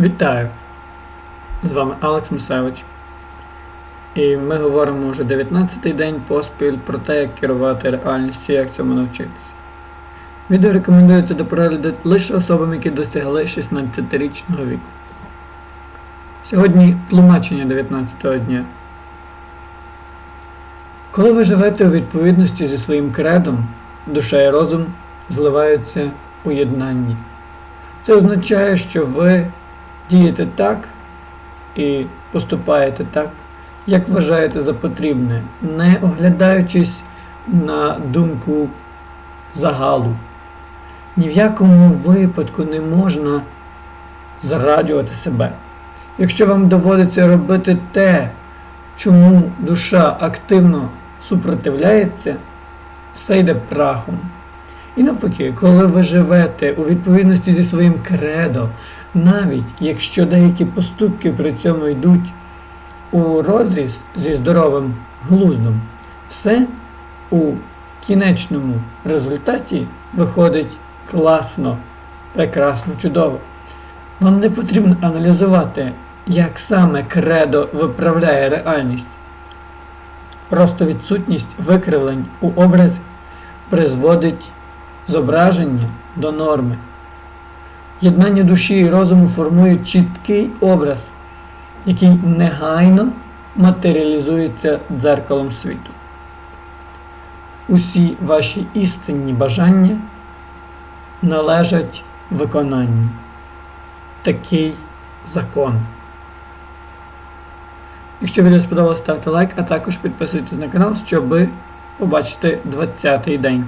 Вітаю! З вами Алекс Мусевич. І ми говоримо вже 19-й день поспіль про те, як керувати реальністю, як цьому навчитися. Відео рекомендується до перегляду лише особам, які досягли 16-річного віку. Сьогодні тлумачення 19-го дня. Коли ви живете у відповідності зі своїм кредом, душа і розум зливаються у єднанні. Це означає, що ви дієте так і поступаєте так, як вважаєте за потрібне, не оглядаючись на думку загалу. Ні в якому випадку не можна зараджувати себе. Якщо вам доводиться робити те, чому душа активно супротивляється, все йде прахом. І навпаки, коли ви живете у відповідності зі своїм кредо, навіть якщо деякі поступки при цьому йдуть у розріз зі здоровим глуздом, все у кінечному результаті виходить класно, прекрасно, чудово. Вам не потрібно аналізувати, як саме кредо виправляє реальність. Просто відсутність викривлень у образі призводить зображення до норми. Єднання душі і розуму формує чіткий образ, який негайно матеріалізується дзеркалом світу. Усі ваші істинні бажання належать виконанню. Такий закон. Якщо відео сподобалось, ставте лайк, а також підписуйтесь на канал, щоб побачити 20-й день.